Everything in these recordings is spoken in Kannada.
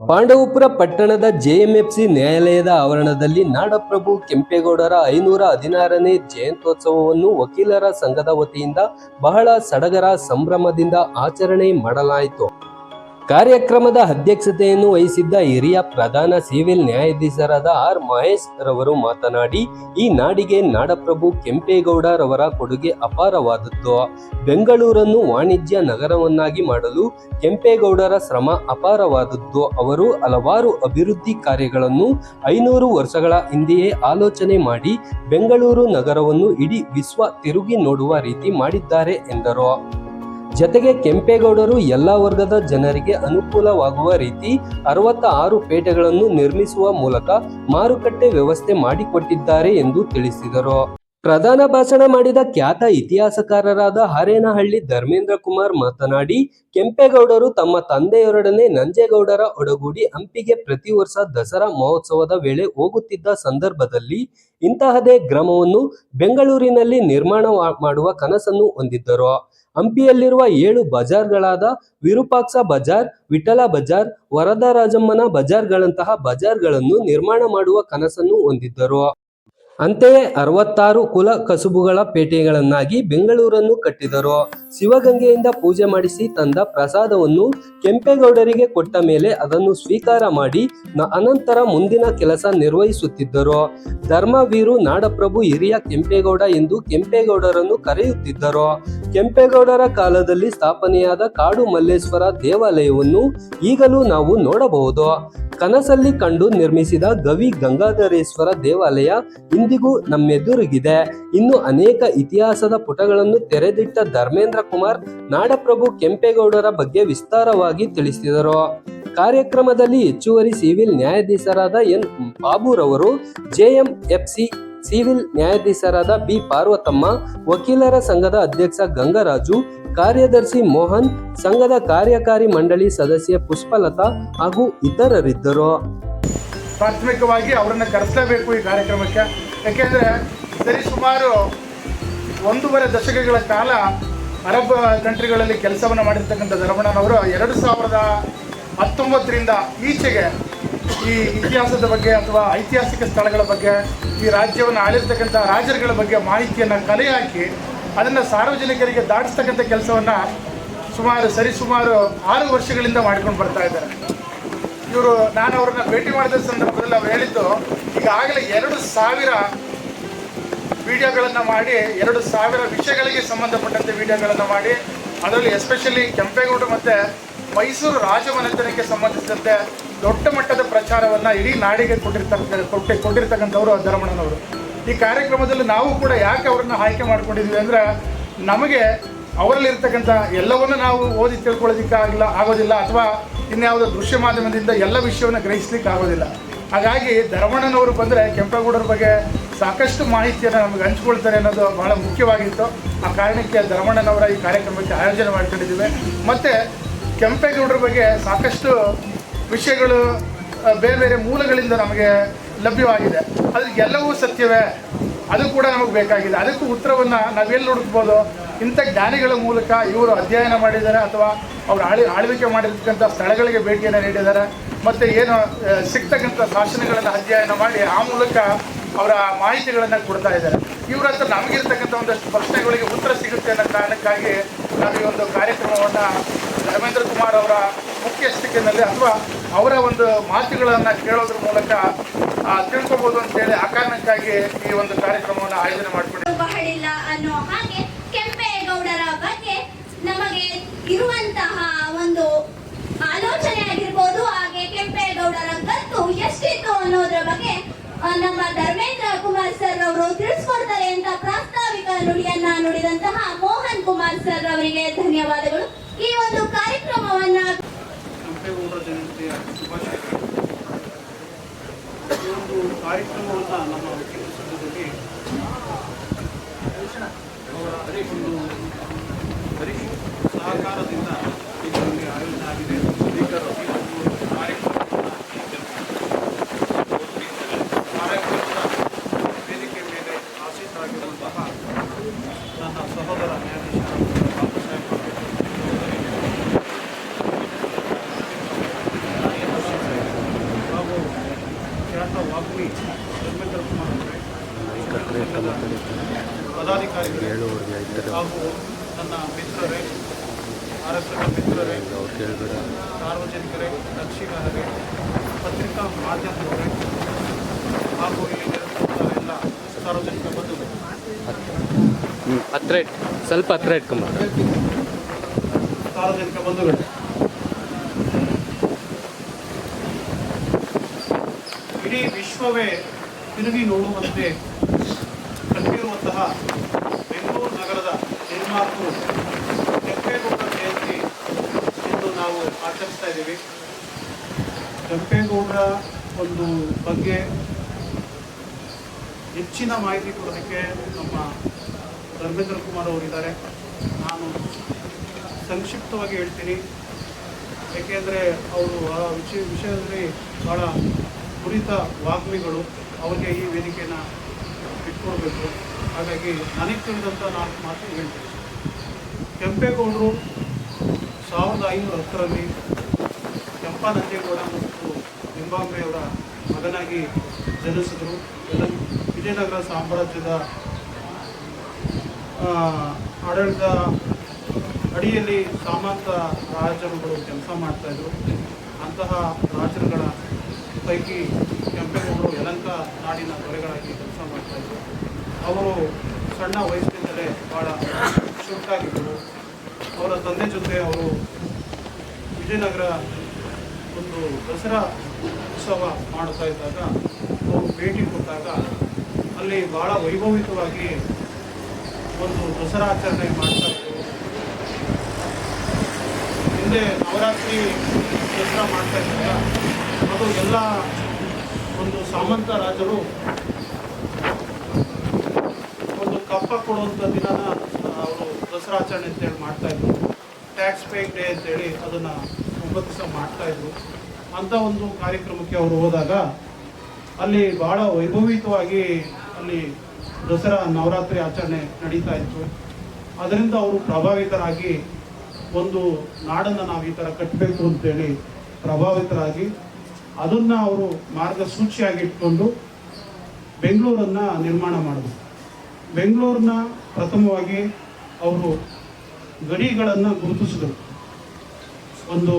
ಪಾಂಡವಪುರ ಪಟ್ಟಣದ ಜೆಎಂಎಫ್ಸಿ ನ್ಯಾಯಾಲಯದ ಆವರಣದಲ್ಲಿ ನಾಡಪ್ರಭು ಕೆಂಪೇಗೌಡರ ಐನೂರ ಹದಿನಾರನೇ ಜಯಂತ್ಯೋತ್ಸವವನ್ನು ವಕೀಲರ ಸಂಘದ ವತಿಯಿಂದ ಬಹಳ ಸಡಗರ ಸಂಭ್ರಮದಿಂದ ಆಚರಣೆ ಮಾಡಲಾಯಿತು. ಕಾರ್ಯಕ್ರಮದ ಅಧ್ಯಕ್ಷತೆಯನ್ನು ವಹಿಸಿದ್ದ ಹಿರಿಯ ಪ್ರಧಾನ ಸಿವಿಲ್ ನ್ಯಾಯಾಧೀಶರಾದ ಆರ್ ಮಹೇಶ್ ರವರು ಮಾತನಾಡಿ, ಈ ನಾಡಿಗೆ ನಾಡಪ್ರಭು ಕೆಂಪೇಗೌಡರವರ ಕೊಡುಗೆ ಅಪಾರವಾದದ್ದು. ಬೆಂಗಳೂರನ್ನು ವಾಣಿಜ್ಯ ನಗರವನ್ನಾಗಿ ಮಾಡಲು ಕೆಂಪೇಗೌಡರ ಶ್ರಮ ಅಪಾರವಾದದ್ದು. ಅವರು ಹಲವಾರು ಅಭಿವೃದ್ಧಿ ಕಾರ್ಯಗಳನ್ನು ಐನೂರು ವರ್ಷಗಳ ಹಿಂದೆಯೇ ಆಲೋಚನೆ ಮಾಡಿ ಬೆಂಗಳೂರು ನಗರವನ್ನು ಇಡೀ ವಿಶ್ವ ತಿರುಗಿ ನೋಡುವ ರೀತಿ ಮಾಡಿದ್ದಾರೆ ಎಂದರು. ಜತೆಗೆ ಕೆಂಪೇಗೌಡರು ಎಲ್ಲ ವರ್ಗದ ಜನರಿಗೆ ಅನುಕೂಲವಾಗುವ ರೀತಿ ಅರವತ್ತ ಆರು ಪೇಟೆಗಳನ್ನು ನಿರ್ಮಿಸುವ ಮೂಲಕ ಮಾರುಕಟ್ಟೆ ವ್ಯವಸ್ಥೆ ಮಾಡಿಕೊಟ್ಟಿದ್ದಾರೆ ಎಂದು ತಿಳಿಸಿದರು. ಪ್ರಧಾನ ಭಾಷಣ ಮಾಡಿದ ಖ್ಯಾತ ಇತಿಹಾಸಕಾರರಾದ ಹರೇನಹಳ್ಳಿ ಧರ್ಮೇಂದ್ರ ಕುಮಾರ್ ಮಾತನಾಡಿ, ಕೆಂಪೇಗೌಡರು ತಮ್ಮ ತಂದೆಯೊಡನೆ ನಂಜೇಗೌಡರ ಒಡಗೂಡಿ ಹಂಪಿಗೆ ಪ್ರತಿ ವರ್ಷ ದಸರಾ ಮಹೋತ್ಸವದ ವೇಳೆ ಹೋಗುತ್ತಿದ್ದ ಸಂದರ್ಭದಲ್ಲಿ ಇಂತಹದೇ ಗ್ರಾಮವನ್ನು ಬೆಂಗಳೂರಿನಲ್ಲಿ ನಿರ್ಮಾಣ ಮಾಡುವ ಕನಸನ್ನು ಹೊಂದಿದ್ದರು. ಹಂಪಿಯಲ್ಲಿರುವ ಏಳು ಬಜಾರ್ಗಳಾದ ವಿರೂಪಾಕ್ಷ ಬಜಾರ್ ವಿಠಲ ಬಜಾರ್ ವರದರಾಜಮ್ಮನ ಬಜಾರ್ಗಳಂತಹ ಬಜಾರ್ಗಳನ್ನು ನಿರ್ಮಾಣ ಮಾಡುವ ಕನಸನ್ನು ಹೊಂದಿದ್ದರು. ಅಂತೆಯೇ ಅರವತ್ತಾರು ಕುಲ ಕಸುಬುಗಳ ಪೇಟೆಗಳನ್ನಾಗಿ ಬೆಂಗಳೂರನ್ನು ಕಟ್ಟಿದರು. ಶಿವಗಂಗೆಯಿಂದ ಪೂಜೆ ಮಾಡಿಸಿ ತಂದ ಪ್ರಸಾದವನ್ನು ಕೆಂಪೇಗೌಡರಿಗೆ ಕೊಟ್ಟ ಮೇಲೆ ಅದನ್ನು ಸ್ವೀಕಾರ ಮಾಡಿ ಅನಂತರ ಮುಂದಿನ ಕೆಲಸ ನಿರ್ವಹಿಸುತ್ತಿದ್ದರು. ಧರ್ಮವೀರು ನಾಡಪ್ರಭು ಹಿರಿಯ ಕೆಂಪೇಗೌಡ ಎಂದು ಕೆಂಪೇಗೌಡರನ್ನು ಕರೆಯುತ್ತಿದ್ದರು. ಕೆಂಪೇಗೌಡರ ಕಾಲದಲ್ಲಿ ಸ್ಥಾಪನೆಯಾದ ಕಾಡು ಮಲ್ಲೇಶ್ವರ ದೇವಾಲಯವನ್ನು ಈಗಲೂ ನಾವು ನೋಡಬಹುದು. ಕನಸಲ್ಲಿ ಕಂಡು ನಿರ್ಮಿಸಿದ ಗವಿ ಗಂಗಾಧರೇಶ್ವರ ದೇವಾಲಯ ಇಂದಿಗೂ ನಮ್ಮೆದುರಿಗಿದೆ. ಇನ್ನು ಅನೇಕ ಇತಿಹಾಸದ ಪುಟಗಳನ್ನು ತೆರೆದಿಟ್ಟ ಧರ್ಮೇಂದ್ರ ಕುಮಾರ್ ನಾಡಪ್ರಭು ಕೆಂಪೇಗೌಡರ ಬಗ್ಗೆ ವಿಸ್ತಾರವಾಗಿ ತಿಳಿಸಿದರು. ಕಾರ್ಯಕ್ರಮದಲ್ಲಿ ಹೆಚ್ಚುವರಿ ಸಿವಿಲ್ ನ್ಯಾಯಾಧೀಶರಾದ ಎನ್ ಬಾಬುರವರು, ಜೆಎಂಎಫ್ಸಿ ಸಿವಿಲ್ ನ್ಯಾಯಾಧೀಶರಾದ ಬಿ ಪಾರ್ವತಮ್ಮ, ವಕೀಲರ ಸಂಘದ ಅಧ್ಯಕ್ಷ ಗಂಗರಾಜು, ಕಾರ್ಯದರ್ಶಿ ಮೋಹನ್, ಸಂಘದ ಕಾರ್ಯಕಾರಿ ಮಂಡಳಿ ಸದಸ್ಯ ಪುಷ್ಪಲತಾ ಹಾಗೂ ಇತರರಿದ್ದರು. ಪ್ರಾಥಮಿಕವಾಗಿ ಅವರನ್ನು ಕರೆಸಲೇಬೇಕು ಈ ಕಾರ್ಯಕ್ರಮಕ್ಕೆ. ಯಾಕೆಂದರೆ ಸರಿಸುಮಾರು ಒಂದೂವರೆ ದಶಕಗಳ ಕಾಲ ಅರಬ್ ಕಂಟ್ರಿಗಳಲ್ಲಿ ಕೆಲಸವನ್ನು ಮಾಡಿರ್ತಕ್ಕಂಥ ಧರ್ಮಣ್ಣನವರು ಎರಡು ಸಾವಿರದ ಹತ್ತೊಂಬತ್ತರಿಂದ ಈಚೆಗೆ ಈ ಇತಿಹಾಸದ ಬಗ್ಗೆ ಅಥವಾ ಐತಿಹಾಸಿಕ ಸ್ಥಳಗಳ ಬಗ್ಗೆ, ಈ ರಾಜ್ಯವನ್ನು ಆಳಿರ್ತಕ್ಕಂಥ ರಾಜರುಗಳ ಬಗ್ಗೆ ಮಾಹಿತಿಯನ್ನು ಕಲೆ ಹಾಕಿ ಅದನ್ನು ಸಾರ್ವಜನಿಕರಿಗೆ ದಾಟಿಸ್ತಕ್ಕಂಥ ಕೆಲಸವನ್ನು ಸುಮಾರು ಸರಿಸುಮಾರು ಆರು ವರ್ಷಗಳಿಂದ ಮಾಡ್ಕೊಂಡು ಬರ್ತಾ ಇದ್ದಾರೆ. ಇವರು, ನಾನು ಅವ್ರನ್ನ ಭೇಟಿ ಮಾಡಿದ ಸಂದರ್ಭದಲ್ಲಿ ಅವ್ರು ಹೇಳಿದ್ದು, ಈಗಾಗಲೇ ಎರಡು ಸಾವಿರ ವಿಡಿಯೋಗಳನ್ನು ಮಾಡಿ, ಎರಡು ಸಾವಿರ ವಿಷಯಗಳಿಗೆ ಸಂಬಂಧಪಟ್ಟಂತೆ ವಿಡಿಯೋಗಳನ್ನು ಮಾಡಿ, ಅದರಲ್ಲಿ ಎಸ್ಪೆಷಲಿ ಕೆಂಪೇಗೌಡ ಮತ್ತು ಮೈಸೂರು ರಾಜಮನೆತನಕ್ಕೆ ಸಂಬಂಧಿಸಿದಂತೆ ದೊಡ್ಡ ಮಟ್ಟದ ಪ್ರಚಾರವನ್ನು ಇಡೀ ನಾಡಿಗೆ ಕೊಟ್ಟಿರ್ತಕ್ಕ ಕೊಟ್ಟಿ, ಕೊಟ್ಟಿರ್ತಕ್ಕಂಥವ್ರು ಧರ್ಮಣ್ಣನವರು. ಈ ಕಾರ್ಯಕ್ರಮದಲ್ಲಿ ನಾವು ಕೂಡ ಯಾಕೆ ಅವರನ್ನು ಆಯ್ಕೆ ಮಾಡ್ಕೊಂಡಿದ್ವಿ ಅಂದರೆ, ನಮಗೆ ಅವರಲ್ಲಿರ್ತಕ್ಕಂಥ ಎಲ್ಲವನ್ನು ನಾವು ಓದಿ ತಿಳ್ಕೊಳ್ಳೋದಕ್ಕೆ ಆಗಲ್ಲ ಆಗೋದಿಲ್ಲ, ಅಥವಾ ಇನ್ಯಾವುದೋ ದೃಶ್ಯ ಮಾಧ್ಯಮದಿಂದ ಎಲ್ಲ ವಿಷಯವನ್ನು ಗ್ರಹಿಸ್ಲಿಕ್ಕೆ ಆಗೋದಿಲ್ಲ. ಹಾಗಾಗಿ ಧರ್ಮಣ್ಣನವರು ಬಂದರೆ ಕೆಂಪೇಗೌಡರ ಬಗ್ಗೆ ಸಾಕಷ್ಟು ಮಾಹಿತಿಯನ್ನು ನಮಗೆ ಹಂಚ್ಕೊಳ್ತಾರೆ ಅನ್ನೋದು ಬಹಳ ಮುಖ್ಯವಾಗಿತ್ತು. ಆ ಕಾರಣಕ್ಕೆ ಧರ್ಮಣ್ಣನವರ ಈ ಕಾರ್ಯಕ್ರಮಕ್ಕೆ ಆಯೋಜನೆ ಮಾಡ್ಕೊಂಡಿದ್ದೀವಿ. ಮತ್ತು ಕೆಂಪೇಗೌಡರ ಬಗ್ಗೆ ಸಾಕಷ್ಟು ವಿಷಯಗಳು ಬೇರೆ ಬೇರೆ ಮೂಲಗಳಿಂದ ನಮಗೆ ಲಭ್ಯವಾಗಿದೆ. ಅದಕ್ಕೆಲ್ಲವೂ ಸತ್ಯವೇ. ಅದು ಕೂಡ ನಮಗೆ ಬೇಕಾಗಿದೆ. ಅದಕ್ಕೂ ಉತ್ತರವನ್ನು ನಾವೆಲ್ಲಿ ಹುಡುಕ್ಬೋದು? ಇಂಥ ಜ್ಞಾನಿಗಳ ಮೂಲಕ ಇವರು ಅಧ್ಯಯನ ಮಾಡಿದ್ದಾರೆ ಅಥವಾ ಅವರು ಆಳಿ ಆಳ್ವಿಕೆ ಮಾಡಿರ್ತಕ್ಕಂಥ ಸ್ಥಳಗಳಿಗೆ ಭೇಟಿಯನ್ನು ನೀಡಿದ್ದಾರೆ. ಮತ್ತು ಏನು ಸಿಗ್ತಕ್ಕಂಥ ಶಾಸನಗಳನ್ನು ಅಧ್ಯಯನ ಮಾಡಿ ಆ ಮೂಲಕ ಅವರ ಮಾಹಿತಿಗಳನ್ನು ಕೊಡ್ತಾ ಇದ್ದಾರೆ. ಇವರ ಹತ್ರ ನಮಗಿರ್ತಕ್ಕಂಥ ಒಂದಷ್ಟು ಪ್ರಶ್ನೆಗಳಿಗೆ ಉತ್ತರ ಸಿಗುತ್ತೆ ಅನ್ನೋ ಕಾರಣಕ್ಕಾಗಿ ನಾವು ಈ ಒಂದು ಕಾರ್ಯಕ್ರಮವನ್ನು ಧರ್ಮೇಂದ್ರ ಕುಮಾರ್ ಅವರ ಮುಖ್ಯಸ್ಥಿಕೆಯಲ್ಲಿ ಅಥವಾ ಅವರ ಒಂದು ಮಾತುಗಳನ್ನು ಕೇಳೋದ್ರ ಮೂಲಕ ತಿಳ್ಕೊಬೋದು ಅಂತೇಳಿ ಆ ಕಾರಣಕ್ಕಾಗಿ ಈ ಒಂದು ಕಾರ್ಯಕ್ರಮವನ್ನು ಆಯೋಜನೆ ಮಾಡಿಕೊಂಡಿದ್ದೆ ಕೆಂಪೇಗೌಡರ ಬಗ್ಗೆ ನಮಗೆ ಇರುವಂತಹ ಒಂದು ಆಲೋಚನೆ ಆಗಿರ್ಬೋದು. ಹಾಗೆ ಕೆಂಪೇಗೌಡರ ಗತ್ತು ಎಷ್ಟಿತ್ತು ಅನ್ನೋದ್ರ ಬಗ್ಗೆ ನಮ್ಮ ಧರ್ಮೇಂದ್ರ ಕುಮಾರ್ ಸರ್ ಅವರು ತಿಳಿಸ್ಕೊಡ್ತಾರೆ ಅಂತ ಪ್ರಾಸ್ತಾವಿಕ ನುಡಿಯನ್ನ ನುಡಿದಂತಹ ಮೋಹನ್ ಕುಮಾರ್ ಸರ್ ಅವರಿಗೆ ಧನ್ಯವಾದಗಳು. ಈ ಒಂದು ಕಾರ್ಯಕ್ರಮವನ್ನ ಕಾರ್ಯಕ್ರಮವನ್ನು ನಮ್ಮ ವಕೀಲ ಸಂಘದಲ್ಲಿ ಅವರ ಒಂದು ಹರೀಶ್ ಸಹಕಾರದಿಂದ ಇದರಲ್ಲಿ ಆಯೋಜನೆ ಆಗಿದೆ ಸ್ಪೀಕರ್ ಈ ಒಂದು ಕಾರ್ಯಕ್ರಮವನ್ನು ಕಾರ್ಯಕ್ರಮದ ವೇದಿಕೆ ಮೇಲೆ ಆಸೀತರಾಗಿರುವಂತಹ ನನ್ನ ಸಹೋದರ ನ್ಯಾಯಾಧೀಶ ಬಾಬು ಸಾಹೇಬ್ ಪತ್ನಿ ಧರ್ಮೇಂದ್ರ ಕುಮಾರ್ ಅವರೇ ಪದಾಧಿಕಾರಿಗಳೇ ಹಾಗೂ ನನ್ನ ಮಿತ್ರರೇ ಆರಕ್ಷಕ ಮಿತ್ರರೇ ಸಾರ್ವಜನಿಕರೇ ದಕ್ಷಿಣರೇ ಪತ್ರಿಕಾ ಮಾಧ್ಯಮದವರೇ ಹಾಗೂ ಎಲ್ಲ ಸಾರ್ವಜನಿಕ ಬಂಧುಗಳು ಹತ್ರ ಸ್ವಲ್ಪ ಹತ್ರ ಇಟ್ಕೊಂಬ ಸಾರ್ವಜನಿಕ ಬಂಧುಗಳು. ಇಡೀ ವಿಶ್ವವೇ ತಿರುಗಿ ನೋಡುವಂತೆ ಬೆಂಗಳೂರು ನಗರದ ನಿರ್ಮಾತೃ ಕೆಂಪೇಗೌಡ ಜಯಂತಿ ಎಂದು ನಾವು ಆಚರಿಸ್ತಾ ಇದ್ದೀವಿ. ಕೆಂಪೇಗೌಡರ ಒಂದು ಬಗ್ಗೆ ಹೆಚ್ಚಿನ ಮಾಹಿತಿ ಕೊಡೋದಕ್ಕೆ ನಮ್ಮ ಧರ್ಮೇಂದ್ರ ಕುಮಾರ್ ಅವರಿದ್ದಾರೆ ನಾನು ಸಂಕ್ಷಿಪ್ತವಾಗಿ ಹೇಳ್ತೀನಿ. ಏಕೆಂದರೆ ಅವರು ಆ ವಿಷಯ ವಿಷಯದಲ್ಲಿ ಭಾಳ ಕುರಿತ ವಾಗ್ಮಿಗಳು. ಅವರಿಗೆ ಈ ವೇದಿಕೆಯನ್ನು ಇಟ್ಕೊಡ್ಬೇಕು. ಹಾಗಾಗಿ ನನಗೆ ತಿಳಿದಂಥ ನಾಲ್ಕು ಮಾತು ಹೇಳ್ತೀನಿ. ಕೆಂಪೇಗೌಡರು ಸಾವಿರದ ಐನೂರ ಹತ್ತರಲ್ಲಿ ಕೆಂಪಾನಂಜೇಗೌಡ ಮತ್ತು ನಿಂಬಾಂಬೆಯವರ ಮಗನಾಗಿ ಜನಿಸಿದರು. ವಿಜಯನಗರ ಸಾಮ್ರಾಜ್ಯದ ಆಡಳಿತ ಅಡಿಯಲ್ಲಿ ಸಾಮಂತ ರಾಜರುಗಳು ಕೆಲಸ ಮಾಡ್ತಾಯಿದ್ರು ಅಂತಹ ರಾಜರುಗಳ ಪೈಕಿ ಕೆಂಪೇಗೌಡರು ಯಲಂಕ ನಾಡಿನ ದೊರೆಗಳಾಗಿ ಕೆಲಸ ಮಾಡ್ತಾಯಿದ್ರು ಅವರು ಸಣ್ಣ ವಯಸ್ಸಿನಿಂದಲೇ ಭಾಳ ಚುರುಕಾಗಿದ್ದರು ಅವರ ತಂದೆ ಜೊತೆ ಅವರು ವಿಜಯನಗರ ಒಂದು ದಸರಾ ಉತ್ಸವ ಮಾಡ್ತಾ ಇದ್ದಾಗ, ಅವರು ಭೇಟಿ ಕೊಟ್ಟಾಗ ಅಲ್ಲಿ ಭಾಳ ವೈಭವಿತವಾಗಿ ಒಂದು ದಸರಾ ಆಚರಣೆ ಮಾಡ್ತಾ ಇದ್ದರು. ಹಿಂದೆ ನವರಾತ್ರಿ ದಸರಾ ಮಾಡ್ತಾ ಇದ್ದಾಗ, ಅದು ಎಲ್ಲ ಒಂದು ಸಾಮಂತ ರಾಜರು ಕಪ್ಪ ಕೊಡುವಂಥ ದಿನನ ಅವರು ದಸರಾ ಆಚರಣೆ ಅಂತೇಳಿ ಮಾಡ್ತಾ ಇದ್ರು. ಟ್ಯಾಕ್ಸ್ ಪೇ ಡೇ ಅಂತೇಳಿ ಅದನ್ನು ಒಂಬತ್ತು ದಿವಸ ಮಾಡ್ತಾ ಇದ್ರು. ಅಂಥ ಒಂದು ಕಾರ್ಯಕ್ರಮಕ್ಕೆ ಅವರು ಹೋದಾಗ ಅಲ್ಲಿ ಭಾಳ ವೈಭವಿತವಾಗಿ ಅಲ್ಲಿ ದಸರಾ ನವರಾತ್ರಿ ಆಚರಣೆ ನಡೀತಾ ಇತ್ತು. ಅದರಿಂದ ಅವರು ಪ್ರಭಾವಿತರಾಗಿ ಒಂದು ನಾಡನ್ನು ನಾವು ಈ ಥರ ಕಟ್ಟಬೇಕು ಅಂತೇಳಿ ಪ್ರಭಾವಿತರಾಗಿ ಅದನ್ನು ಅವರು ಮಾರ್ಗಸೂಚಿಯಾಗಿ ಇಟ್ಕೊಂಡು ಬೆಂಗಳೂರನ್ನು ನಿರ್ಮಾಣ ಮಾಡಿದ್ರು. ಬೆಂಗಳೂರನ್ನ ಪ್ರಥಮವಾಗಿ ಅವರು ಗಡಿಗಳನ್ನು ಗುರುತಿಸಿದರು. ಒಂದು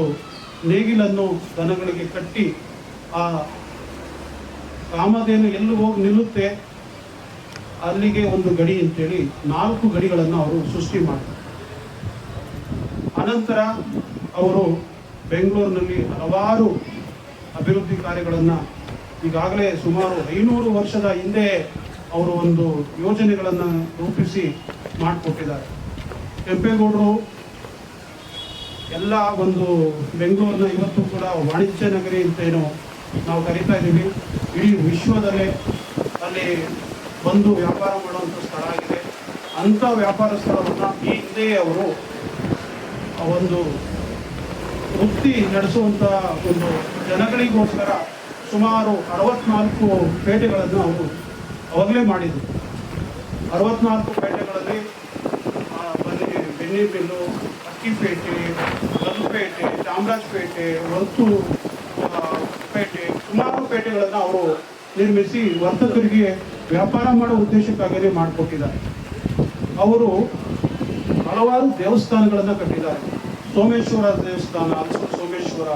ನೇಗಿಲನ್ನು ದನಗಳಿಗೆ ಕಟ್ಟಿ ಆ ಕಾಮಧೇನು ಎಲ್ಲಿ ಹೋಗಿ ನಿಲ್ಲುತ್ತೆ, ಅಲ್ಲಿಗೆ ಒಂದು ಗಡಿ ಅಂತೇಳಿ ನಾಲ್ಕು ಗಡಿಗಳನ್ನು ಅವರು ಸೃಷ್ಟಿ ಮಾಡಿದರು. ಅನಂತರ ಅವರು ಬೆಂಗಳೂರಿನಲ್ಲಿ ಹಲವಾರು ಅಭಿವೃದ್ಧಿ ಕಾರ್ಯಗಳನ್ನು ಈಗಾಗಲೇ ಸುಮಾರು ಐನೂರು ವರ್ಷದ ಹಿಂದೆ ಅವರು ಒಂದು ಯೋಜನೆಗಳನ್ನು ರೂಪಿಸಿ ಮಾಡಿಕೊಟ್ಟಿದ್ದಾರೆ. ಕೆಂಪೇಗೌಡರು ಎಲ್ಲ ಒಂದು ಬೆಂಗಳೂರಿನ ಇವತ್ತು ಕೂಡ ವಾಣಿಜ್ಯ ನಗರಿ ಅಂತ ಏನು ನಾವು ಕರಿತಾ ಇದ್ದೀವಿ. ಇಡೀ ವಿಶ್ವದಲ್ಲೇ ಅಲ್ಲಿ ಬಂದು ವ್ಯಾಪಾರ ಮಾಡುವಂಥ ಸ್ಥಳ ಆಗಿದೆ. ಅಂಥ ವ್ಯಾಪಾರ ಸ್ಥಳವನ್ನು ಈ ಹಿಂದೆ ಅವರು ಒಂದು ವೃತ್ತಿ ನಡೆಸುವಂಥ ಒಂದು ಜನಗಳಿಗೋಸ್ಕರ ಸುಮಾರು ಅರವತ್ನಾಲ್ಕು ಪೇಟೆಗಳನ್ನು ಅವರು ಅವಾಗಲೇ ಮಾಡಿದ್ರು. ಅರವತ್ನಾಲ್ಕು ಪೇಟೆಗಳಲ್ಲಿ ಬೆನ್ನಿಬಿಲ್ಲು ಅಕ್ಕಿಪೇಟೆ ಗಲ್ಪೇಟೆ ಚಾಮರಾಜಪೇಟೆ ಹೊತ್ತು ಪೇಟೆ ಸುಮಾರು ಪೇಟೆಗಳನ್ನು ಅವರು ನಿರ್ಮಿಸಿ ವರ್ತಕರಿಗೆ ವ್ಯಾಪಾರ ಮಾಡೋ ಉದ್ದೇಶಕ್ಕಾಗಲಿ ಮಾಡಿಕೊಟ್ಟಿದ್ದಾರೆ. ಅವರು ಹಲವಾರು ದೇವಸ್ಥಾನಗಳನ್ನು ಕಟ್ಟಿದ್ದಾರೆ. ಸೋಮೇಶ್ವರ ದೇವಸ್ಥಾನ ಅಲ್ಸೂರು ಸೋಮೇಶ್ವರ,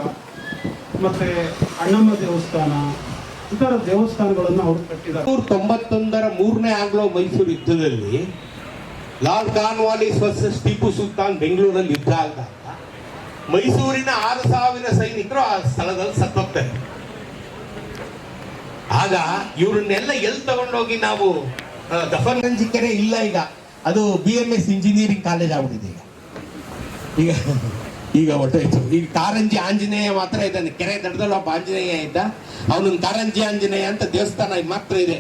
ಮತ್ತು ಅಣ್ಣಮ್ಮ ದೇವಸ್ಥಾನ ಇತರ ದೇವಸ್ಥಾನಗಳನ್ನು ಅವರು ಕಟ್ಟಿದ್ದಾರೆ. ನೂರ ತೊಂಬತ್ತೊಂದರ ಮೂರನೇ ಆಂಗ್ಲೋ ಮೈಸೂರು ಯುದ್ಧದಲ್ಲಿ Lord Cornwallis versus Tipu Sultan ಬೆಂಗಳೂರಲ್ಲಿ ಯುದ್ಧ ಆದಾಗ ಮೈಸೂರಿನ ಆರು ಸಾವಿರ ಸೈನಿಕರು ಆ ಸ್ಥಳದಲ್ಲಿ ಸತ್ತೋಗ್ತಾರೆ. ಆಗ ಇವ್ರನ್ನೆಲ್ಲ ಎಲ್ಲಿ ತಗೊಂಡೋಗಿ ನಾವು ದಫನ್ ದಫನಗಂಜಿ ಕೆರೆ ಇಲ್ಲ ಈಗ. ಅದು B M S engineering college ಆಗ್ಬಿಟ್ಟಿದೆ ಈಗ. ಈಗ ಈಗ ಹೊರಟೋಯ್ತು ಈಗ ಕಾರಂಜಿ ಆಂಜನೇಯ ಮಾತ್ರ ಇದ್ದಾನೆ. ಕೆರೆ ದಡದಲ್ಲಿ ಒಬ್ಬ ಆಂಜನೇಯ ಇದ್ದ. ಅವನೊಂದು ಕಾರಂಜಿ ಆಂಜನೇಯ ಅಂತ ದೇವಸ್ಥಾನ ಮಾತ್ರ ಇದೆ.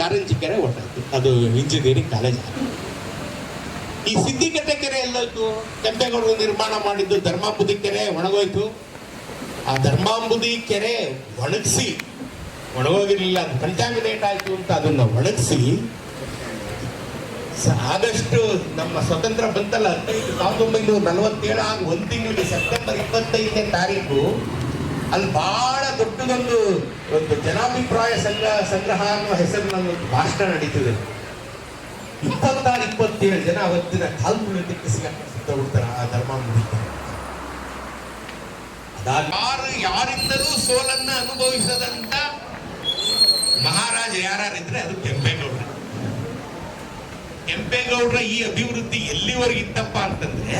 ಕಾರಂಜಿ ಕೆರೆ ಹೊರಟೋಯ್ತು ಅದು ಇಂಜಿನಿಯರಿಂಗ್ ಕಾಲೇಜ್ ಈ ಸಿದ್ದಿಕಟ್ಟೆ ಕೆರೆ ಎಲ್ಲೋಯ್ತು. ಕೆಂಪೇಗೌಡರು ನಿರ್ಮಾಣ ಮಾಡಿದ್ದು ಧರ್ಮಾಂಬುದಿ ಕೆರೆ ಒಣಗೋಯ್ತು. ಆ ಧರ್ಮಾಂಬುದಿ ಕೆರೆ ಒಣಗಿಸಿ, ಒಣಗೋಗಿರ್ಲಿಲ್ಲ, ಅದು ಕಂಟ್ಯಾಮಿನೇಟ್ ಆಯ್ತು ಅಂತ ಅದನ್ನ ಒಣಗಿಸಿ ಆಗಸ್ಟ್ ನಮ್ಮ ಸ್ವತಂತ್ರ ಬಂತಲ್ಲ ಹದಿನೈದು ಸಾವಿರದ ಒಂಬೈನೂರ ನಲವತ್ತೇಳು ಆಗ ಒಂದು ತಿಂಗಳಿಗೆ ಸೆಪ್ಟೆಂಬರ್ ಇಪ್ಪತ್ತೈದನೇ ತಾರೀಕು, ಅಲ್ಲಿ ಬಹಳ ದೊಡ್ಡದೊಂದು ಒಂದು ಜನಾಭಿಪ್ರಾಯ ಸಂಗ್ರಹ ಸಂಗ್ರಹ ಅನ್ನುವ ಹೆಸರಿನಲ್ಲಿ ಒಂದು ಭಾಷಣ ನಡೀತದೆ. ಇಪ್ಪತ್ತಾರು ಇಪ್ಪತ್ತೇಳು ಜನ ಅವತ್ತಿನ ಕಾಲ್ಗುಳಕ್ಕೆ ಸಿಕ್ಕ ಬಿಡ್ತಾರೆ ಆ ಧರ್ಮ ಮುಗಿತಾರೆ ಯಾರು ಯಾರಿಂದಲೂ ಸೋಲನ್ನ ಅನುಭವಿಸದಂತ ಮಹಾರಾಜ ಯಾರಿದ್ರೆ ಅದು ಕೆಂಪೇಗೌಡರು. ಕೆಂಪೇಗೌಡರ ಈ ಅಭಿವೃದ್ಧಿ ಎಲ್ಲಿವರೆಗೆ ಇತ್ತಪ್ಪ ಅಂತಂದ್ರೆ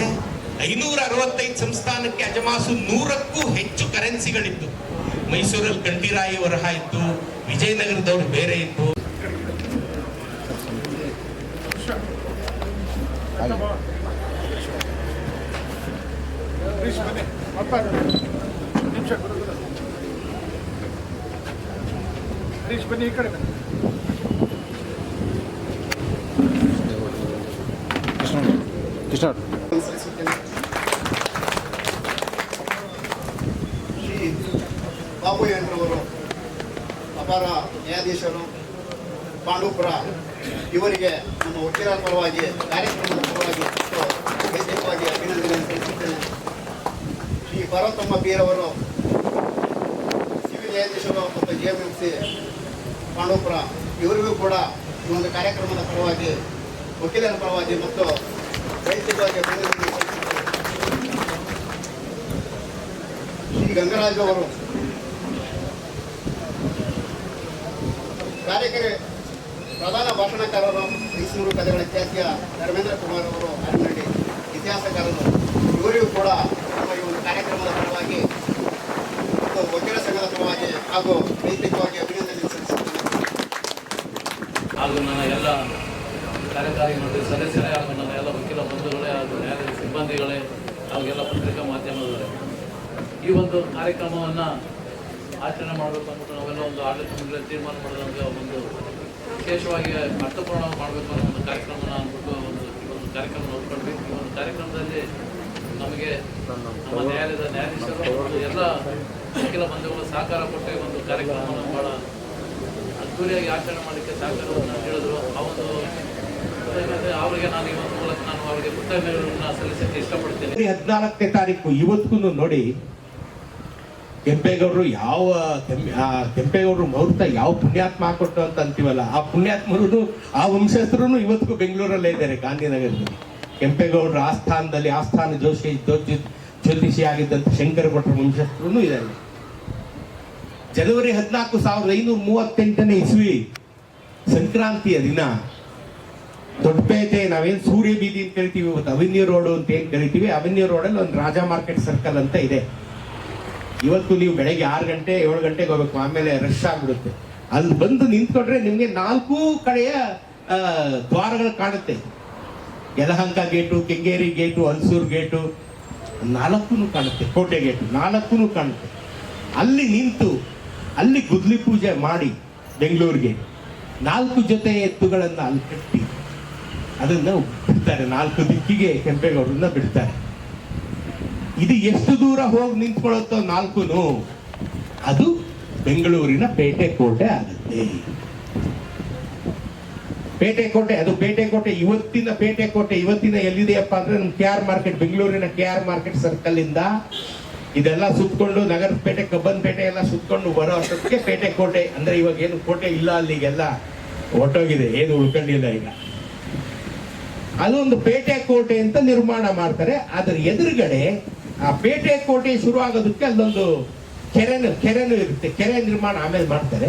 ಐನೂರ ಅರವತ್ತೈದು ಸಂಸ್ಥಾನಕ್ಕೆ ಅಜಮಾಸು ನೂರಕ್ಕೂ ಹೆಚ್ಚು ಕರೆನ್ಸಿಗಳಿತ್ತು ಮೈಸೂರಲ್ಲಿ ಕಂಠೀರಾಯಿ ವರಹ ಇತ್ತು ವಿಜಯನಗರದವ್ರು ಬೇರೆ ಇತ್ತು ಬನ್ನಿ ಈ ಕಡೆ ಬನ್ನಿ ಶ್ರೀ ಬಾಬು ಯಂತ್ರವರು ಅಪಾರ ನ್ಯಾಯಾಧೀಶರು, ಪಾಂಡೂಪುರ, ಇವರಿಗೆ ನಮ್ಮ ವಕೀಲರ ಪರವಾಗಿ, ಕಾರ್ಯಕ್ರಮದ ಪರವಾಗಿ ವೈಯಕ್ತಿಕವಾಗಿ ಅಭಿನಂದನೆ ಸಲ್ಲಿಸುತ್ತೇನೆ ಶ್ರೀ ಭರತಮ್ಮ ಬೀರವರು ಸಿವಿಲ್ ನ್ಯಾಯಾಧೀಶರು ಮತ್ತು G M M C Pandavapura ಇವರಿಗೂ ಕೂಡ ಈ ಒಂದು ಕಾರ್ಯಕ್ರಮದ ಪರವಾಗಿ, ವಕೀಲರ ಪರವಾಗಿ ಮತ್ತು ಶ್ರೀ ಗಂಗರಾಜ್ ಅವರು ಕಾರ್ಯಕ್ರಮ ಪ್ರಧಾನ ಭಾಷಣಕಾರರು ಮೈಸೂರು ಕಥೆಗಳ ಖ್ಯಾತಿಯ ಧರ್ಮೇಂದ್ರ ಕುಮಾರ್ ಅವರು ಹರನಹಳ್ಳಿ ಇತಿಹಾಸಕಾರರು ಇವರಿಗೂ ಕೂಡ ನಮ್ಮ ಈ ಒಂದು ಕಾರ್ಯಕ್ರಮದ ಪರವಾಗಿ ಮತ್ತು ವಕೀಲ ಸಂಘದ ಪರವಾಗಿ ಹಾಗೂ ವೈಯಕ್ತಿಕವಾಗಿ ಅಭಿನಂದನೆ ಸಲ್ಲಿಸುತ್ತೇನೆ. ಹಾಗೂ ನನ್ನ ಎಲ್ಲ ಕಾರ್ಯಕಾರಿ ಮತ್ತು ಸದಸ್ಯರೇ ಹಾಗೂ ಬಂಧುಗಳೇ ಹಾಗೂ ನ್ಯಾಯಾಲಯದ ಸಿಬ್ಬಂದಿಗಳೇ ಹಾಗೆಲ್ಲ ಪತ್ರಿಕಾ ಮಾಧ್ಯಮದವರೇ. ಈ ಒಂದು ಕಾರ್ಯಕ್ರಮವನ್ನು ಆಚರಣೆ ಮಾಡಬೇಕು ಅಂದ್ಬಿಟ್ಟು ನಾವೆಲ್ಲ ಒಂದು ಆಡಳಿತ ಮಂಡಳಿ ತೀರ್ಮಾನ ಮಾಡಿದಂಗೆ ಒಂದು ವಿಶೇಷವಾಗಿ ಅರ್ಥಪೂರ್ಣ ಮಾಡಬೇಕು ಅನ್ನೋ ಒಂದು ಕಾರ್ಯಕ್ರಮನ ಅಂದ್ಬಿಟ್ಟು ಒಂದು ಒಂದು ಕಾರ್ಯಕ್ರಮ ನೋಡ್ಕೊಂಡ್ವಿ ಈ ಒಂದು ಕಾರ್ಯಕ್ರಮದಲ್ಲಿ ನಮಗೆ ನಮ್ಮ ನ್ಯಾಯಾಲಯದ ನ್ಯಾಯಾಧೀಶರು ಎಲ್ಲ ವಕೀಲ ಬಂಧುಗಳು ಸಹಕಾರ ಕೊಟ್ಟು ಒಂದು ಕಾರ್ಯಕ್ರಮವನ್ನು ಭಾಳ ಅದ್ದೂರಿಯಾಗಿ ಆಚರಣೆ ಮಾಡಲಿಕ್ಕೆ ಸಹಕಾರವನ್ನು ಹೇಳಿದ್ರು. ಆ ಒಂದು ಅವರಿಗೆ ನಾನು ಈ ಒಂದು ಅವರಿಗೆ ಕೃತಜ್ಞತೆಗಳನ್ನು ಸಲ್ಲಿಸಕ್ಕೆ ಇಷ್ಟಪಡ್ತೇನೆ. ಹದಿನಾಲ್ಕನೇ ತಾರೀಕು ಇವತ್ತಿಗೂ ನೋಡಿ, ಕೆಂಪೇಗೌಡರು ಯಾವ ಕೆಂಪೇಗೌಡರು ಮುಹೂರ್ತ ಯಾವ ಪುಣ್ಯಾತ್ಮ ಹಾಕೊಟ್ಟು ಅಂತ ಅಂತೀವಲ್ಲ, ಆ ಪುಣ್ಯಾತ್ಮರು, ಆ ವಂಶಸ್ಥರು ಇವತ್ತಿಗೂ ಬೆಂಗಳೂರಲ್ಲೇ ಇದ್ದಾರೆ ಗಾಂಧಿನಗರದಲ್ಲಿ. ಕೆಂಪೇಗೌಡರ ಆಸ್ಥಾನದಲ್ಲಿ ಆಸ್ಥಾನ ಜೋಶಿ ಜ್ಯೋತಿ ಜ್ಯೋತಿಷಿ ಆಗಿದ್ದಂತ ಶಂಕರ ಭಟ್ರ ವಂಶಸ್ಥರು ಇದ್ದಾರೆ. ಜನವರಿ ಹದಿನಾಲ್ಕು ಸಾವಿರದ ಐನೂರ ಮೂವತ್ತೆಂಟನೇ ಇಸ್ವಿ ಸಂಕ್ರಾಂತಿಯ ದಿನ ದೊಡ್ಡಪೇಟೆ ನಾವೇನ್ ಸೂರ್ಯ ಬೀದಿ ಅಂತ ಕರಿತೀವಿ, ಇವತ್ತು ಅವೆನ್ಯೂ ರೋಡ್ ಅಂತ ಏನು ಕರಿತೀವಿ, ಅವೆನ್ಯೂ ರೋಡಲ್ಲಿ ಒಂದು ರಾಜಾ ಮಾರ್ಕೆಟ್ ಸರ್ಕಲ್ ಅಂತ ಇದೆ. ಇವತ್ತು ನೀವು ಬೆಳಗ್ಗೆ ಆರು ಗಂಟೆ, ಏಳು ಗಂಟೆಗೆ ಹೋಗ್ಬೇಕು, ಆಮೇಲೆ ರಶ್ ಆಗ್ಬಿಡುತ್ತೆ. ಅಲ್ಲಿ ಬಂದು ನಿಂತ್ಕೊಂಡ್ರೆ ನಿಮಗೆ ನಾಲ್ಕು ಕಡೆಯ ದ್ವಾರಗಳು ಕಾಣುತ್ತೆ. Yelahanka gate, Kengeri gate Halsuru gate ನಾಲ್ಕು ಕಾಣುತ್ತೆ, ಕೋಟೆ ಗೇಟು ನಾಲ್ಕು ಕಾಣುತ್ತೆ. ಅಲ್ಲಿ ನಿಂತು, ಅಲ್ಲಿ ಗುದ್ಲಿ ಪೂಜೆ ಮಾಡಿ ಬೆಂಗಳೂರಿಗೆ. ನಾಲ್ಕು ಜೊತೆ ಎತ್ತುಗಳನ್ನು ಅಲ್ಲಿ ಕಟ್ಟಿ. ಅದನ್ನ ಬಿಡ್ತಾರೆ. ನಾಲ್ಕು ದಿಕ್ಕಿಗೆ ಕೆಂಪೇಗೌಡರನ್ನ ಬಿಡ್ತಾರೆ. ಇದು ಎಷ್ಟು ದೂರ ಹೋಗಿ ನಿಂತ್ಕೊಳ್ಳುತ್ತೋ ನಾಲ್ಕು ಅದು ಬೆಂಗಳೂರಿನ ಪೇಟೆ ಕೋಟೆ ಆಗುತ್ತೆ. ಪೇಟೆ ಕೋಟೆ, ಅದು ಪೇಟೆ ಕೋಟೆ ಇವತ್ತಿನ ಪೇಟೆ ಕೋಟೆ, ಇವತ್ತಿನ ಎಲ್ಲಿದೆಯಪ್ಪ ಅಂದ್ರೆ ನಮ್ಮ ಕೆ ಆರ್ ಮಾರ್ಕೆಟ್, ಬೆಂಗಳೂರಿನ ಕೆ ಆರ್ ಮಾರ್ಕೆಟ್ ಸರ್ಕಲ್ ಇಂದ ಇದೆಲ್ಲ ಸುತ್ಕೊಂಡು ನಗರ ಪೇಟೆ, ಕಬ್ಬನ್ ಪೇಟೆ ಎಲ್ಲ ಸುತ್ಕೊಂಡು ಬರೋ ಅಷ್ಟೊತ್ತಿಗೆ ಪೇಟೆ ಕೋಟೆ ಅಂದ್ರೆ ಇವಾಗ ಏನು ಕೋಟೆ ಇಲ್ಲ ಅಲ್ಲಿಗೆಲ್ಲ ಹೊಟ್ಟೋಗಿದೆ ಏನು ಉಳ್ಕೊಂಡಿಲ್ಲ ಈಗ. ಅದೊಂದು ಪೇಟೆ ಕೋಟೆ ಅಂತ ನಿರ್ಮಾಣ ಮಾಡ್ತಾರೆ. ಅದರ ಎದುರುಗಡೆ ಆ ಪೇಟೆ ಕೋಟೆ ಶುರು ಆಗೋದಕ್ಕೆ ಅಲ್ಲೊಂದು ಕೆರೆನು ಕೆರೆನು ಇರುತ್ತೆ. ಕೆರೆ ನಿರ್ಮಾಣ ಆಮೇಲೆ ಮಾಡ್ತಾರೆ.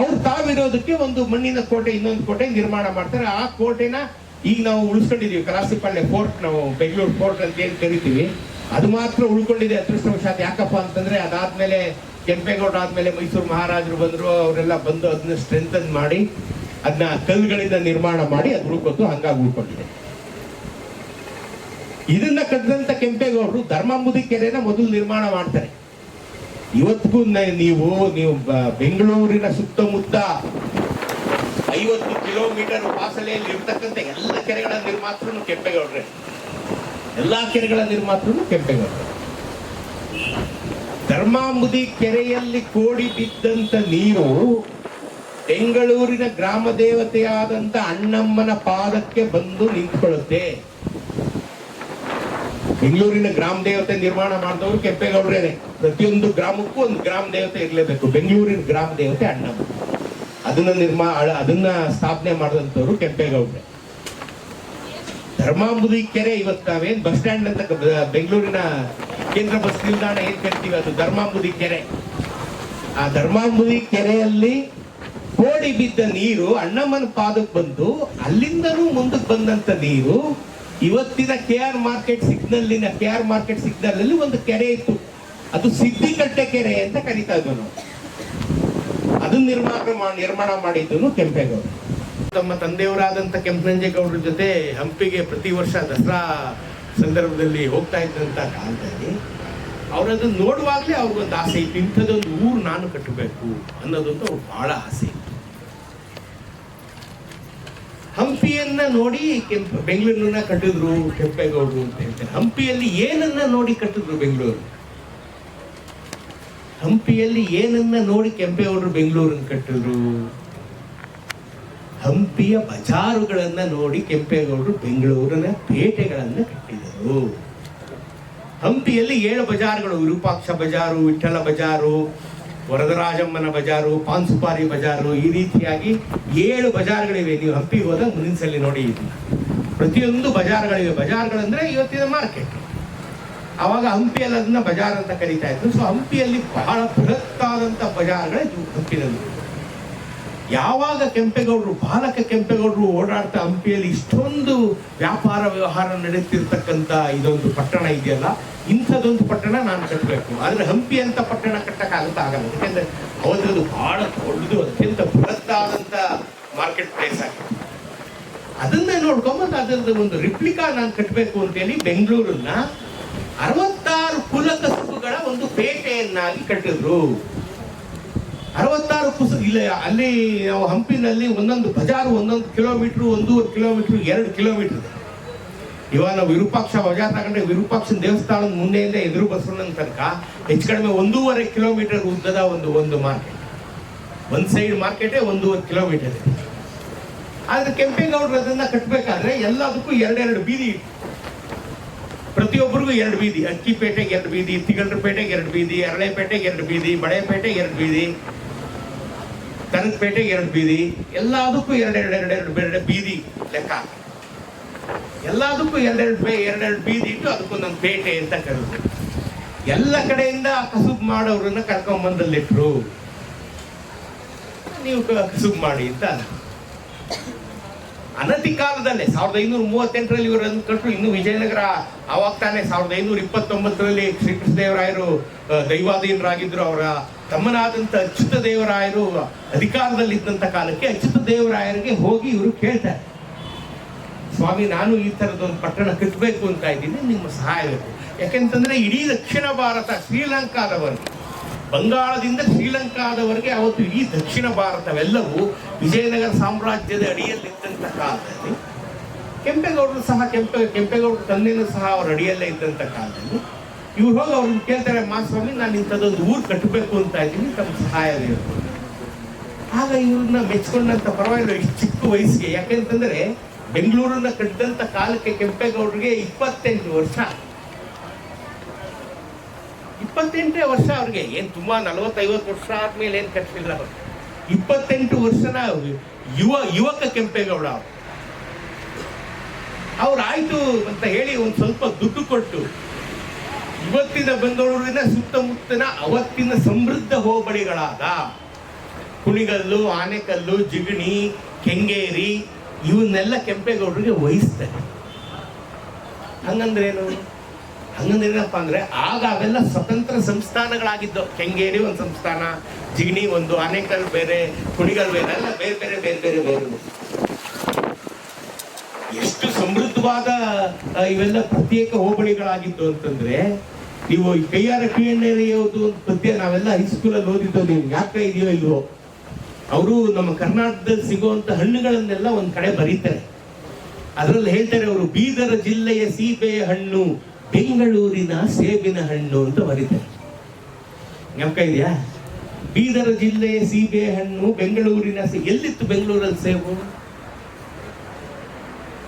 ಅವ್ರು ತಾವಿರೋದಕ್ಕೆ ಒಂದು ಮಣ್ಣಿನ ಕೋಟೆ, ಇನ್ನೊಂದು ಕೋಟೆ ನಿರ್ಮಾಣ ಮಾಡ್ತಾರೆ. ಆ ಕೋಟೆನ ಈಗ ನಾವು ಉಳಿಸ್ಕೊಂಡಿದೀವಿ ಕಲಾಸಿಪಾಳ್ಯ ಫೋರ್ಟ್, ನಾವು ಬೆಂಗಳೂರು ಫೋರ್ಟ್ ಅಂತ ಏನು ಕರಿತೀವಿ. ಅದು ಮಾತ್ರ ಉಳ್ಕೊಂಡಿದೆ ಅದೃಷ್ಟವಶಾತ್. ಯಾಕಪ್ಪ ಅಂತಂದ್ರೆ ಅದಾದ್ಮೇಲೆ ಕೆಂಪೇಗೌಡ ಆದ್ಮೇಲೆ ಮೈಸೂರು ಮಹಾರಾಜರು ಬಂದ್ರು. ಅವರೆಲ್ಲ ಬಂದು ಅದನ್ನ ಸ್ಟ್ರೆಂಥನ್ ಮಾಡಿ ಅದನ್ನ ಕಲ್ಲುಗಳಿಂದ ನಿರ್ಮಾಣ ಮಾಡಿ ಅದು ಉಳ್ಕೊತು ಹಂಗಾಗಿ ಉಳ್ಕೊಂಡಿದೆ. ಇದನ್ನ ಕಟ್ಟಿದಂತ ಕೆಂಪೇಗೌಡರು ಧರ್ಮಾಂಬುದಿ ಕೆರೆನ ಮೊದಲು ನಿರ್ಮಾಣ ಮಾಡ್ತಾರೆ. ಇವತ್ತಿಗೂ ನೀವು ನೀವು ಬೆಂಗಳೂರಿನ ಸುತ್ತಮುತ್ತ ಐವತ್ತು ಕಿಲೋಮೀಟರ್ ವಾಸಲೆಯಲ್ಲಿ ಇರ್ತಕ್ಕಂಥ ಎಲ್ಲ ಕೆರೆಗಳ ನಿರ್ಮಾತೃನು ಕೆಂಪೇಗೌಡ್ರೆ. ಎಲ್ಲಾ ಕೆರೆಗಳ ನಿರ್ಮಾತೃನು ಕೆಂಪೇಗೌಡ್ರೆ. ಧರ್ಮಾಂಬುದಿ ಕೆರೆಯಲ್ಲಿ ಕೋಡಿ ಬಿದ್ದಂತ ನೀರು ಬೆಂಗಳೂರಿನ ಗ್ರಾಮ ದೇವತೆಯಾದಂತ ಅಣ್ಣಮ್ಮನ ಪಾದಕ್ಕೆ ಬಂದು ನಿಂತ್ಕೊಳ್ಳುತ್ತೆ. ಬೆಂಗಳೂರಿನ ಗ್ರಾಮ ದೇವತೆ ನಿರ್ಮಾಣ ಮಾಡಿದವರು ಕೆಂಪೇಗೌಡರೇನೆ. ಪ್ರತಿಯೊಂದು ಗ್ರಾಮಕ್ಕೂ ಒಂದು ಗ್ರಾಮ ದೇವತೆ ಇರಲೇಬೇಕು. ಬೆಂಗಳೂರಿನ ಗ್ರಾಮ ದೇವತೆ ಅಣ್ಣಮ್ಮ. ಅದನ್ನ ನಿರ್ಮಾ ಅದನ್ನ ಸ್ಥಾಪನೆ ಮಾಡಿದಂಥವ್ರು ಕೆಂಪೇಗೌಡ್ರೆ. ಧರ್ಮಾಂಬುದಿ ಕೆರೆ ಇವತ್ತು ನಾವೇನ್ ಬಸ್ ಸ್ಟ್ಯಾಂಡ್ ಅಂತ ಬೆಂಗಳೂರಿನ ಕೇಂದ್ರ ಬಸ್ ನಿಲ್ದಾಣ ಏನ್ ಕರಿತೀವಿ ಅದು? ಧರ್ಮಾಂಬುದಿ ಕೆರೆ. ಆ ಧರ್ಮಾಂಬುದಿ ಕೆರೆಯಲ್ಲಿ ಕೋಡಿ ಬಿದ್ದ ನೀರು ಅಣ್ಣಮ್ಮನ ಪಾದಕ್ಕೆ ಬಂದು ಅಲ್ಲಿಂದನೂ ಮುಂದಕ್ಕೆ ಬಂದಂತ ನೀರು ಇವತ್ತಿನ ಕೆ ಆರ್ ಮಾರ್ಕೆಟ್ ಸಿಗ್ನಲ್ಲಿನ ಕೆ ಆರ್ ಮಾರ್ಕೆಟ್ ಸಿಗ್ನಲ್ ಅಲ್ಲಿ ಒಂದು ಕೆರೆ ಇತ್ತು. ಅದು ಸಿದ್ದಿಕಟ್ಟೆ ಕೆರೆ ಅಂತ ಕರಿತಾ ಇದ್ವಿ ನಾವು ಅದನ್ನ ನಿರ್ಮಾಣ ನಿರ್ಮಾಣ ಮಾಡಿದ್ದು ಕೆಂಪೇಗೌಡ. ತಮ್ಮ ತಂದೆಯವರಾದಂಥ ಕೆಂಪನಂಜೇಗೌಡರ ಜೊತೆ ಹಂಪಿಗೆ ಪ್ರತಿ ವರ್ಷ ದಸರಾ ಸಂದರ್ಭದಲ್ಲಿ ಹೋಗ್ತಾ ಇದ್ದಂತ ಕಾಲದಲ್ಲಿ ಅವರದನ್ನು ನೋಡುವಾಗಲೇ ಅವ್ರಿಗೊಂದು ಆಸೆ ಇತ್ತು. ಇಂಥದ್ದೊಂದು ಊರು ನಾನು ಕಟ್ಟಬೇಕು ಅನ್ನೋದೊಂದು ಅವ್ರು ಬಹಳ ಆಸೆ. ಹಂಪಿಯನ್ನ ನೋಡಿ ಕೆಂಪು, ಬೆಂಗಳೂರನ್ನ ಕಟ್ಟಿದ್ರು ಕೆಂಪೇಗೌಡರು ಅಂತ ಹೇಳ್ತಾರೆ. ಹಂಪಿಯಲ್ಲಿ ಏನನ್ನ ನೋಡಿ ಕಟ್ಟಿದ್ರು ಬೆಂಗಳೂರು? ಹಂಪಿಯಲ್ಲಿ ಏನನ್ನ ನೋಡಿ ಕೆಂಪೇಗೌಡರು ಬೆಂಗಳೂರನ್ನ ಕಟ್ಟಿದ್ರು? ಹಂಪಿಯ ಬಜಾರುಗಳನ್ನ ನೋಡಿ ಕೆಂಪೇಗೌಡರು ಬೆಂಗಳೂರಿನ ಪೇಟೆಗಳನ್ನ ಕಟ್ಟಿದರು. ಹಂಪಿಯಲ್ಲಿ ಏಳು ಬಜಾರುಗಳು, ವಿರೂಪಾಕ್ಷ ಬಜಾರು, ವಿಠಲ ಬಜಾರು ವರದರಾಜಮ್ಮನ ಬಜಾರು, ಪಾನ್ಸುಪಾರಿ ಬಜಾರು ಈ ರೀತಿಯಾಗಿ ಏಳು ಬಜಾರ್ಗಳಿವೆ. ನೀವು ಹಂಪಿ ಹೋದಾಗ ಮುಂದಿನ ಸಲ ನೋಡಿ. ಪ್ರತಿಯೊಂದು ಬಜಾರ್ಗಳಿವೆ. ಬಜಾರ್ಗಳಂದ್ರೆ ಇವತ್ತಿನ ಮಾರ್ಕೆಟ್. ಅವಾಗ ಹಂಪಿಯಲ್ಲಿ ಅದನ್ನ ಬಜಾರ್ ಅಂತ ಕರೀತಾ ಇದ್ರು. ಸೊ ಹಂಪಿಯಲ್ಲಿ ಬಹಳ ಬೃಹತ್ತಾದಂತ ಬಜಾರ್ಗಳೇ ಹಂಪಿನಲ್ಲಿ. ಯಾವಾಗ ಕೆಂಪೇಗೌಡರು ಬಾಲಕ ಕೆಂಪೇಗೌಡರು ಓಡಾಡ್ತಾ ಹಂಪಿಯಲ್ಲಿ ಇಷ್ಟೊಂದು ವ್ಯಾಪಾರ ವ್ಯವಹಾರ ನಡೆಯುತ್ತಿರ್ತಕ್ಕಂಥ ಇದೊಂದು ಪಟ್ಟಣ ಇದೆಯಲ್ಲ, ಇಂಥದ್ದೊಂದು ಪಟ್ಟಣ ನಾನು ಕಟ್ಟಬೇಕು. ಆದರೆ ಹಂಪಿ ಅಂತ ಪಟ್ಟಣ ಕಟ್ಟಕ್ಕಾಗುತ್ತಾ ಆಗಲ್ಲ. ಯಾಕೆಂದರೆ ಅವತ್ತದು ಬಹಳ ದೊಡ್ಡದು, ಅತ್ಯಂತ ಬೃಹತ್ತಾದಂಥ ಮಾರ್ಕೆಟ್ ಪ್ಲೇಸ್ ಆಗಿದೆ. ಅದನ್ನೇ ನೋಡ್ಕೊಂಬಂದು ಅದರದ್ದು ಒಂದು ರಿಪ್ಲಿಕಾ ನಾನು ಕಟ್ಟಬೇಕು ಅಂತೇಳಿ ಬೆಂಗಳೂರನ್ನ ಅರವತ್ತಾರು ಕುಲಕಸುಬುಗಳ ಒಂದು ಪೇಟೆಯನ್ನಾಗಿ ಕಟ್ಟಿದ್ರು. ಅರವತ್ತಾರು ಪುಸ್ತಕ ಇಲ್ಲ, ಅಲ್ಲಿ ಹಂಪಿನಲ್ಲಿ ಒಂದೊಂದು ಬಜಾರು, ಒಂದೊಂದು ಕಿಲೋಮೀಟರ್, ಒಂದೂವರೆ ಕಿಲೋಮೀಟರ್, ಎರಡು ಕಿಲೋಮೀಟರ್. ಇವಾಗ ನಾವು ವಿರೂಪಾಕ್ಷ ಬಜಾರ್ ತಗೊಂಡ್ರೆ ವಿರೂಪಾಕ್ಷನ ದೇವಸ್ಥಾನದ ಮುಂದೆಯಿಂದ ಎದುರು ಬಸವಣ್ಣನ ತನಕ ಹೆಚ್ಚು ಕಡಿಮೆ ಒಂದೂವರೆ ಕಿಲೋಮೀಟರ್ ಉದ್ದದ ಒಂದು ಒಂದು ಮಾರ್ಕೆಟ್. ಒಂದು ಸೈಡ್ ಮಾರ್ಕೆಟೇ ಒಂದೂವರೆ ಕಿಲೋಮೀಟರ್ ಇದೆ. ಆದರೆ ಕೆಂಪೇಗೌಡರು ಅದನ್ನ ಕಟ್ಟಬೇಕಾದ್ರೆ ಎಲ್ಲದಕ್ಕೂ ಎರಡೆರಡು ಬೀದಿ ಇತ್ತು. ಪ್ರತಿಯೊಬ್ಬರಿಗೂ ಎರಡು ಬೀದಿ ಅಕ್ಕಿಪೇಟೆಗೆ ಎರಡು ಬೀದಿ ತಿಗಂಡ್ರಪೇಟೆಗೆ ಎರಡು ಬೀದಿ ಅರಳೆಪೇಟೆಗೆ ಎರಡು ಬೀದಿ ಬಳೆಪೇಟೆಗೆ ಎರಡು ಬೀದಿ. ತನಕಪೇಟೆಗೆ ಎರಡು ಬೀದಿ, ಎಲ್ಲದಕ್ಕೂ ಎರಡೆರಡು ಎರಡೆರಡು ಎರಡು ಬೀದಿ ಲೆಕ್ಕ. ಎಲ್ಲದಕ್ಕೂ ಎರಡೆರಡು ಎರಡೆರಡು ಬೀದಿ ಇಟ್ಟು ಅದಕ್ಕೊಂದೊಂದು ಪೇಟೆ ಅಂತ ಕರೆದ್ರು. ಎಲ್ಲ ಕಡೆಯಿಂದ ಕಸುಬು ಮಾಡೋರನ್ನ ಕರ್ಕೊಂಬಂದಲ್ಲಿಟ್ರು. ನೀವು ಕಸುಬು ಮಾಡಿ ಅಂತ. ಅನತಿ ಕಾಲದಲ್ಲೇ, ಸಾವಿರದ ಐನೂರ ಮೂವತ್ತೆಂಟರಲ್ಲಿ ಇವರನ್ನು ಕಟ್ಟರು ಇನ್ನು ವಿಜಯನಗರ ಅವಾಗ ತಾನೆ ಸಾವಿರದ ಐನೂರ ಇಪ್ಪತ್ತೊಂಬತ್ತರಲ್ಲಿ ಶ್ರೀಕೃಷ್ಣದೇವರಾಯರು ದೈವಾಧೀನರಾಗಿದ್ದರು ಅವರ ತಮ್ಮನಾದಂತ ಅಚ್ಯುತ ದೇವರಾಯರು ಅಧಿಕಾರದಲ್ಲಿದ್ದಂಥ ಕಾಲಕ್ಕೆ ಅಚ್ಯುತ ದೇವರಾಯರಿಗೆ ಹೋಗಿ ಇವರು ಕೇಳ್ತಾರೆ. ಸ್ವಾಮಿ, ನಾನು ಈ ಥರದೊಂದು ಪಟ್ಟಣ ಕಟ್ಟಬೇಕು ಅಂತ ಇದ್ದೀನಿ, ನಿಮ್ಮ ಸಹಾಯ ಬೇಕು. ಯಾಕೆಂತಂದ್ರೆ ಇಡೀ ದಕ್ಷಿಣ ಭಾರತ ಶ್ರೀಲಂಕಾದವರೆಗೆ, ಬಂಗಾಳದಿಂದ ಶ್ರೀಲಂಕಾದವರೆಗೆ ಅವತ್ತು ಇಡೀ ದಕ್ಷಿಣ ಭಾರತವೆಲ್ಲವೂ ವಿಜಯನಗರ ಸಾಮ್ರಾಜ್ಯದ ಅಡಿಯಲ್ಲಿದ್ದಂಥ ಕಾಲದಲ್ಲಿ, ಕೆಂಪೇಗೌಡರು ಸಹ, ಕೆಂಪೆ, ಕೆಂಪೇಗೌಡರು ತಂದೆಯೂ ಸಹ ಅವರ ಅಡಿಯಲ್ಲೇ ಇದ್ದಂಥ ಕಾಲದಲ್ಲಿ ಇವ್ರು ಹೋಗಿ ಅವ್ರನ್ನ ಕೇಳ್ತಾರೆ ಮಾಸ್ವಾಮಿ ನಾನು ಇಂಥದ್ದೊಂದು ಊರು ಕಟ್ಟಬೇಕು ಅಂತ ಇದ್ದೀನಿ ತಮ್ಮ ಸಹಾಯ ಆಗ ಇವ್ರನ್ನ ಮೆಚ್ಕೊಂಡಂತ ಪರವಾಗಿಲ್ಲ, ಇಷ್ಟು ಚಿಕ್ಕ ವಯಸ್ಸಿಗೆ. ಯಾಕೆಂತಂದ್ರೆ, ಬೆಂಗಳೂರನ್ನ ಕಟ್ಟಿದಂತ ಕಾಲಕ್ಕೆ ಕೆಂಪೇಗೌಡರಿಗೆ ಇಪ್ಪತ್ತೆಂಟು ವರ್ಷ. ಇಪ್ಪತ್ತೆಂಟೇ ವರ್ಷ ಅವ್ರಿಗೆ. ಏನು ತುಂಬಾ ನಲವತ್ತೈವತ್ತು ವರ್ಷ ಆದ್ಮೇಲೆ ಏನು ಕಟ್ಟಿಲ್ಲ ಅವ್ರು. ಇಪ್ಪತ್ತೆಂಟು ವರ್ಷನ ಯುವ, ಯುವಕ ಕೆಂಪೇಗೌಡ ಅವ್ರು. ಅವ್ರು ಆಯ್ತು ಅಂತ ಹೇಳಿ ಒಂದು ಸ್ವಲ್ಪ ದುಡ್ಡು ಕೊಟ್ಟು ಇವತ್ತಿನ ಬೆಂಗಳೂರಿನ ಸುತ್ತಮುತ್ತಲಿನ ಅವತ್ತಿನ ಸಮೃದ್ಧ ಹೋಬಳಿಗಳಾದ ಕುಣಿಗಲ್ಲು, ಆನೆಕಲ್ಲು, ಜಿಗಣಿ, ಕೆಂಗೇರಿ, ಇವನ್ನೆಲ್ಲ ಕೆಂಪೇಗೌಡರಿಗೆ ವಹಿಸ್ತಾರೆ ಹಂಗಂದ್ರೇನು? ಹಂಗಂದ್ರೆ ಏನಪ್ಪ ಅಂದ್ರೆ ಆಗ ಅವೆಲ್ಲ ಸ್ವತಂತ್ರ ಸಂಸ್ಥಾನಗಳಾಗಿದ್ದವು. ಕೆಂಗೇರಿ ಒಂದು ಸಂಸ್ಥಾನ, ಜಿಗಣಿ ಒಂದು ಆನೆಕಲ್ ಬೇರೆ ಕುಣಿಗಲ್ ಬೇರೆ, ಎಲ್ಲ ಬೇರೆ ಬೇರೆ ಬೇರೆ ಬೇರೆ ಬೇರೆ. ಎಷ್ಟು ಸಮೃದ್ಧವಾದ ಇವೆಲ್ಲ ಪ್ರತ್ಯೇಕ ಹೋಬಳಿಗಳಾಗಿದ್ದು ಅಂತಂದ್ರೆ ನೀವು ಈ ಕೈಯಾರ ಪಿ ಯಾವುದು ಒಂದು ಪದ್ಯ ನಾವೆಲ್ಲ ಹೈಸ್ಕೂಲಲ್ಲಿ ಓದಿದ್ದೋ ನೀವು ಯಾಕೆ ಇದೆಯೋ ಇಲ್ವೋ? ಅವರು ನಮ್ಮ ಕರ್ನಾಟಕದಲ್ಲಿ ಸಿಗುವಂತ ಹಣ್ಣುಗಳನ್ನೆಲ್ಲ ಒಂದ್ ಕಡೆ ಬರೀತಾರೆ. ಅದರಲ್ಲಿ ಹೇಳ್ತಾರೆ ಅವರು, ಬೀದರ ಜಿಲ್ಲೆಯ ಸೀಬೆಯ ಹಣ್ಣು, ಬೆಂಗಳೂರಿನ ಸೇಬಿನ ಹಣ್ಣು ಅಂತ ಬರೀತಾರೆ. ಜ್ಞಾಪಕ ಇದೆಯಾ? ಬೀದರ ಜಿಲ್ಲೆಯ ಸೀಬೆ ಹಣ್ಣು, ಬೆಂಗಳೂರಿನ ಎಲ್ಲಿತ್ತು ಬೆಂಗಳೂರಲ್ಲಿ ಸೇಬು?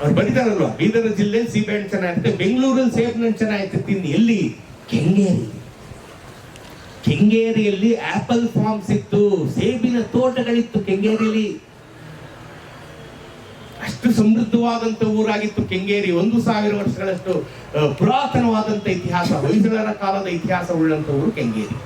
ಅವ್ರು ಬರೀತಾರಲ್ವಾ? ಬೀದರ ಜಿಲ್ಲೆ ಸೀಬೆಹಣ್ಣು ಚೆನ್ನಾಗಿರುತ್ತೆ, ಬೆಂಗಳೂರಲ್ಲಿ ಸೇಬಿನ ಹಣ್ಣು ಇನ್ನು ಎಲ್ಲಿ? ಕೆಂಗೇರಿ. ಕೆಂಗೇರಿಯಲ್ಲಿ ಆಪಲ್ ಫಾರ್ಮ್ಸ್ ಇತ್ತು ಸೇಬಿನ ತೋಟಗಳಿತ್ತು ಕೆಂಗೇರಿಯಲ್ಲಿ ಅಷ್ಟು ಸಮೃದ್ಧವಾದಂತ ಊರಾಗಿತ್ತು ಕೆಂಗೇರಿ, ಒಂದು ಸಾವಿರ ವರ್ಷಗಳಷ್ಟು ಪುರಾತನವಾದಂತ ಇತಿಹಾಸ ಹೊಯ್ಸಳರ ಕಾಲದ ಇತಿಹಾಸ ಉಳ್ಳಂತ ಊರು ಕೆಂಗೇರಿ.